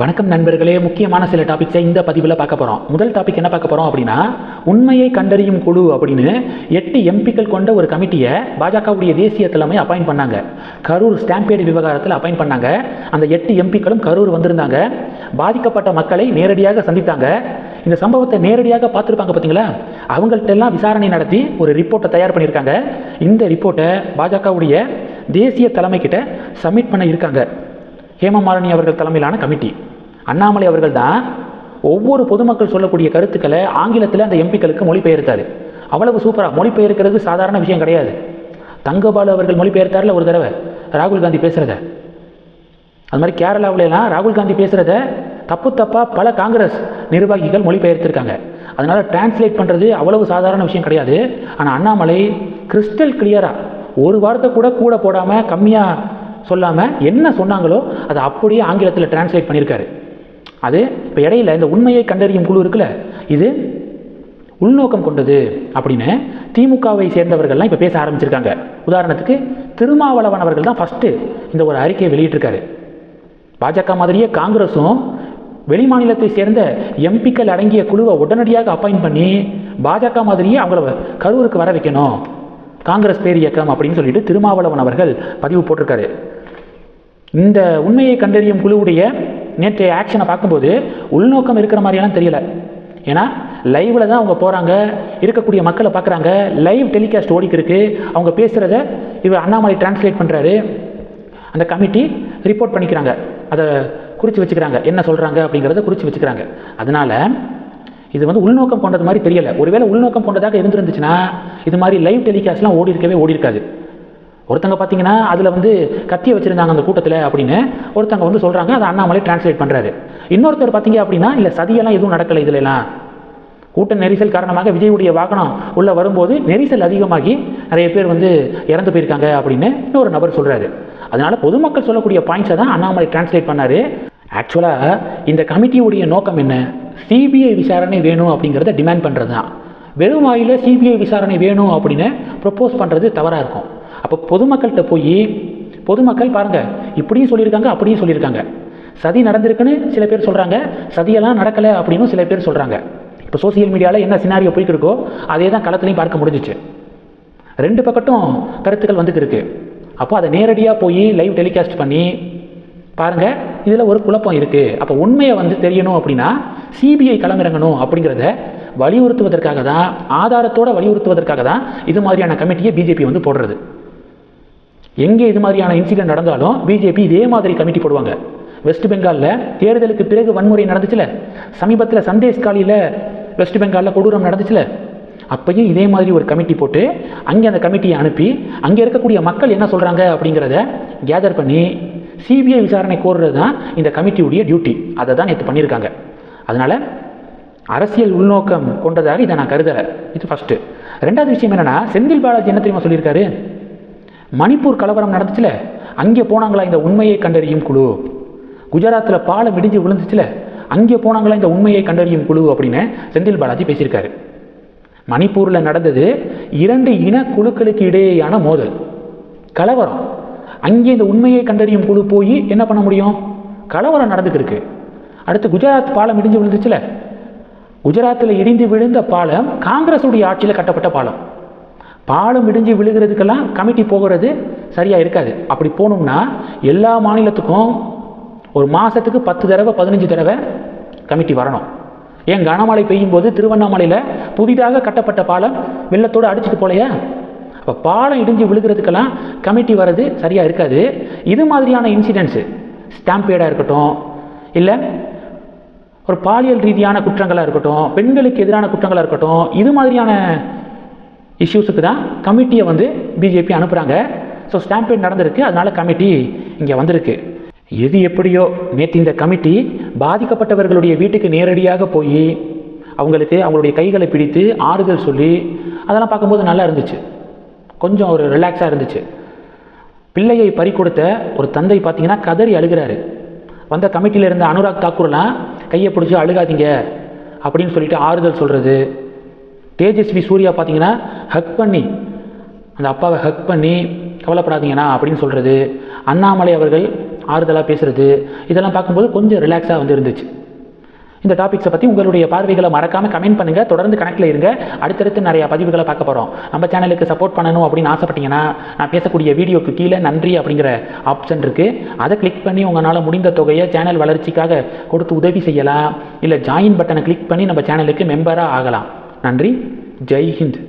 வணக்கம் நண்பர்களே முக்கியமான சில டாபிக்ஸை இந்த பதிவில் பார்க்க போகிறோம் முதல் டாபிக் என்ன பார்க்க போகிறோம் அப்படின்னா உண்மையை கண்டறியும் குழு அப்படின்னு எட்டு எம்பிக்கள் கொண்ட ஒரு கமிட்டியை பாஜகவுடைய தேசிய தலைமை அப்பாயின் பண்ணாங்க. கரூர் ஸ்டாம்பேடு விவகாரத்தில் அப்பாயின் பண்ணாங்க. அந்த எட்டு எம்பிக்களும் கரூர் வந்திருந்தாங்க. பாதிக்கப்பட்ட மக்களை நேரடியாக சந்தித்தாங்க. இந்த சம்பவத்தை நேரடியாக பார்த்துருப்பாங்க பார்த்தீங்களா அவங்கள்ட்ட எல்லாம் விசாரணை நடத்தி ஒரு ரிப்போர்ட்டை தயார் பண்ணியிருக்காங்க. இந்த ரிப்போர்ட்டை பாஜகவுடைய தேசிய தலைமைக்கிட்ட சப்மிட் பண்ண இருக்காங்க. ஹேமமாலினி அவர்கள் தலைமையிலான கமிட்டி. அண்ணாமலை அவர்கள் தான் ஒவ்வொரு பொதுமக்கள் சொல்லக்கூடிய கருத்துக்களை ஆங்கிலத்தில் அந்த எம்பிக்களுக்கு மொழிபெயர்த்தார். அவ்வளவு சூப்பராக மொழிபெயர்க்கிறது சாதாரண விஷயம் கிடையாது. தங்கபாலு அவர்கள் மொழிபெயர்த்தார்ல ஒரு தடவை. ராகுல் காந்தி பேசுகிறத அது மாதிரி கேரளாவிலலாம் ராகுல் காந்தி பேசுகிறத தப்பு தப்பாக பல காங்கிரஸ் நிர்வாகிகள் மொழிபெயர்த்திருக்காங்க. அதனால் டிரான்ஸ்லேட் பண்ணுறது அவ்வளவு சாதாரண விஷயம் கிடையாது. ஆனால் அண்ணாமலை கிறிஸ்டல் கிளியராக ஒரு வார்த்தை கூட கூட போடாமல் கம்மியாக சொல்லாமல் என்ன சொன்னாங்களோ அதை அப்படியே ஆங்கிலத்தில் டிரான்ஸ்லேட் பண்ணியிருக்காரு. அது இப்போ இடையில இந்த உண்மையை கண்டறியும் குழு இருக்குல்ல இது உள்நோக்கம் கொண்டது அப்படின்னு திமுகவை சேர்ந்தவர்கள்லாம் இப்போ பேச ஆரம்பிச்சிருக்காங்க. உதாரணத்துக்கு திருமாவளவன் அவர்கள் தான் ஃபஸ்ட்டு இந்த ஒரு அறிக்கையை வெளியிட்டிருக்காரு. பாஜக மாதிரியே காங்கிரஸும் வெளிமாநிலத்தை சேர்ந்த எம்பிக்கள் அடங்கிய குழுவை உடனடியாக அப்பாயின்ட் பண்ணி பாஜக மாதிரியே அவங்கள கரூருக்கு வர வைக்கணும். காங்கிரஸ் பேர் இயக்கம் அப்படின்னு சொல்லிட்டு திருமாவளவன் அவர்கள் பதிவு போட்டிருக்காரு. இந்த உண்மையை கண்டறியும் குழுவுடைய நேற்றைய ஆக்ஷனை பார்க்கும்போது உள்நோக்கம் இருக்கிற மாதிரியெல்லாம் தெரியல. ஏன்னா லைவில் தான் அவங்க போகிறாங்க இருக்கக்கூடிய மக்களை பார்க்குறாங்க லைவ் டெலிகாஸ்ட் ஓடிக்கிருக்கு அவங்க பேசுகிறத இவர் அண்ணாமலை டிரான்ஸ்லேட் பண்ணுறாரு அந்த கமிட்டி ரிப்போர்ட் பண்ணிக்கிறாங்க. அதை குறித்து வச்சுக்கிறாங்க. என்ன சொல்கிறாங்க அப்படிங்கிறத குறித்து வச்சுக்கிறாங்க. அதனால் இது வந்து உள்நோக்கம் கொண்டது மாதிரி தெரியலை. ஒருவேளை உள்நோக்கம் கொண்டதாக இருந்திருந்துச்சுன்னா இது மாதிரி லைவ் டெலிகாஸ்ட்லாம் ஓடி இருக்கவே ஓடி இருக்காது ஒருத்தங்க பார்த்தீங்கன்னா அதில் வந்து கத்தியை வச்சுருந்தாங்க அந்த கூட்டத்தில் அப்படின்னு ஒருத்தங்க வந்து சொல்கிறாங்க அதை அண்ணாமலை டிரான்ஸ்லேட் பண்ணுறாரு இன்னொருத்தர் பார்த்தீங்க அப்படின்னா இல்லை சதியெல்லாம் எதுவும் நடக்கலை இதுலலாம். கூட்ட நெரிசல் காரணமாக விஜயுடைய வாகனம் உள்ளே வரும்போது நெரிசல் அதிகமாகி நிறைய பேர் வந்து இறந்து போயிருக்காங்க அப்படின்னு இன்னொரு நபர் சொல்கிறாரு அதனால் பொதுமக்கள் சொல்லக்கூடிய பாயிண்ட்ஸை தான் அண்ணாமலை டிரான்ஸ்லேட் பண்ணார். ஆக்சுவலாக இந்த கமிட்டியுடைய நோக்கம் என்ன? சிபிஐ விசாரணை வேணும் அப்படிங்கிறத டிமாண்ட் பண்ணுறது தான் வெறும் வாயில் சிபிஐ விசாரணை வேணும் அப்படின்னு ப்ரொப்போஸ் பண்ணுறது தவறாக இருக்கும். அப்போ பொதுமக்கள்கிட்ட போய் பொதுமக்கள் பாருங்கள் இப்படியும் சொல்லியிருக்காங்க அப்படியும் சொல்லியிருக்காங்க. சதி நடந்திருக்குன்னு சில பேர் சொல்கிறாங்க சதியெல்லாம் நடக்கலை அப்படின்னு சில பேர் சொல்கிறாங்க இப்போ சோசியல் மீடியாவில் என்ன சினாரியோ போய்க்கு இருக்கோ அதே தான் களத்துலையும் பார்க்க முடிஞ்சிச்சு. ரெண்டு பக்கட்டும் கருத்துக்கள் வந்துக்கு இருக்கு. அப்போ அதை நேரடியாக போய் லைவ் டெலிகாஸ்ட் பண்ணி பாருங்கள் இதில் ஒரு குழப்பம் இருக்குது அப்போ உண்மையை வந்து தெரியணும் அப்படின்னா சிபிஐ களமிறங்கணும் அப்படிங்கிறத வலியுறுத்துவதற்காக தான் ஆதாரத்தோடு வலியுறுத்துவதற்காக தான் இது மாதிரியான கமிட்டியை பிஜேபி வந்து போடுறது. எங்கே இது மாதிரியான இன்சிடென்ட் நடந்தாலும் பிஜேபி இதே மாதிரி கமிட்டி போடுவாங்க. வெஸ்ட் பெங்காலில் தேர்தலுக்கு பிறகு வன்முறை நடந்துச்சுல? சமீபத்தில் சந்தேஷ்காலியில் வெஸ்ட் பெங்காலில் கொடூரம் நடந்துச்சுல? அப்பையும் இதே மாதிரி ஒரு கமிட்டி போட்டு அங்கே அந்த கமிட்டியை அனுப்பி அங்கே இருக்கக்கூடிய மக்கள் என்ன சொல்கிறாங்க அப்படிங்கிறத கேதர் பண்ணி சிபிஐ விசாரணை கோர்றது தான் இந்த கமிட்டியுடைய டியூட்டி அதை தான் நேற்று பண்ணியிருக்காங்க. அதனால் அரசியல் உள்நோக்கம் கொண்டதாக இதை நான் கருதலை. இது ஃபஸ்ட்டு ரெண்டாவது விஷயம் என்னென்னா செந்தில் பாலாஜி என்ன தெரியுமா சொல்லியிருக்காரு? மணிப்பூர் கலவரம் நடந்துச்சுல? அங்கே போனாங்களா இந்த உண்மையை கண்டறியும் குழு? குஜராத்தில் பாலம் இடிஞ்சு விழுந்துச்சுல? அங்கே போனாங்களா இந்த உண்மையை கண்டறியும் குழு அப்படின்னு செந்தில் பாலாஜி பேசியிருக்காரு. மணிப்பூரில் நடந்தது இரண்டு இன குழுக்களுக்கு இடையேயான மோதல். கலவரம். அங்கே இந்த உண்மையை கண்டறியும் குழு போய் என்ன பண்ண முடியும்? கலவரம் நடந்துக்கிருக்கு அடுத்து குஜராத் பாலம் இடிஞ்சு விழுந்துச்சுல? குஜராத்தில் இடிந்து விழுந்த பாலம் காங்கிரஸுடைய ஆட்சியில் கட்டப்பட்ட பாலம். பாலம் இடிஞ்சு விழுகிறதுக்கெல்லாம் கமிட்டி போகிறது சரியாக இருக்காது. அப்படி போகணும்னா எல்லா மாநிலத்துக்கும் ஒரு மாதத்துக்கு பத்து தடவை பதினஞ்சு தடவை கமிட்டி வரணும். ஏன் கனமழை பெய்யும் போது திருவண்ணாமலையில் புதிதாக கட்டப்பட்ட பாலம் வெள்ளத்தோடு அடிச்சுட்டு போலையா? அப்போ பாலம் இடிஞ்சு விழுகிறதுக்கெல்லாம் கமிட்டி வர்றது சரியாக இருக்காது. இது மாதிரியான இன்சிடென்ட்ஸு ஸ்டாம்பேடாக இருக்கட்டும் இல்லை ஒரு பாலியல் ரீதியான குற்றங்களாக இருக்கட்டும் பெண்களுக்கு எதிரான குற்றங்களாக இருக்கட்டும் இது மாதிரியான இஷ்யூஸுக்கு தான் கமிட்டியை வந்து பிஜேபி அனுப்புகிறாங்க ஸோ ஸ்டாம்பேட் நடந்திருக்கு. அதனால் கமிட்டி இங்கே வந்திருக்கு. எது எப்படியோ நேற்று இந்த கமிட்டி பாதிக்கப்பட்டவர்களுடைய வீட்டுக்கு நேரடியாக போய் அவங்களுக்கு அவங்களுடைய கைகளை பிடித்து ஆறுதல் சொல்லி அதெல்லாம் பார்க்கும்போது நல்லா இருந்துச்சு. கொஞ்சம் ஒரு ரிலாக்ஸாக இருந்துச்சு. பிள்ளையை பறி கொடுத்த ஒரு தந்தை பார்த்தீங்கன்னா கதறி அழுகிறாரு. வந்த கமிட்டியில் இருந்த அனுராக் தாக்கூர்லாம் கையை பிடிச்சி அழுகாதீங்க அப்படின்னு சொல்லிட்டு ஆறுதல் சொல்கிறது தேஜஸ்வி சூர்யா பார்த்தீங்கன்னா ஹக் பண்ணி அந்த அப்பாவை ஹக் பண்ணி கவலைப்படாதீங்கண்ணா அப்படின்னு சொல்கிறது அண்ணாமலை அவர்கள் ஆறுதலாக பேசுகிறது இதெல்லாம் பார்க்கும்போது கொஞ்சம் ரிலாக்ஸாக வந்து இருந்துச்சு. இந்த டாபிக்ஸை பற்றி உங்களுடைய பார்வைகளை மறக்காமல் கமெண்ட் பண்ணுங்கள் தொடர்ந்து கணக்கில் இருங்க. அடுத்தடுத்து நிறையா பதிவுகளை பார்க்க போகிறோம் நம்ம சேனலுக்கு சப்போர்ட் பண்ணணும் அப்படின்னு ஆசைப்பட்டீங்கன்னா நான் பேசக்கூடிய வீடியோக்கு கீழே நன்றி அப்படிங்கிற ஆப்ஷன் இருக்குது அதை கிளிக் பண்ணி உங்களால் முடிந்த தொகையை சேனல் வளர்ச்சிக்காக கொடுத்து உதவி செய்யலாம். இல்லை ஜாயின் பட்டனை கிளிக் பண்ணி நம்ம சேனலுக்கு மெம்பராக ஆகலாம். நன்றி. ஜெய் ஹிந்த்.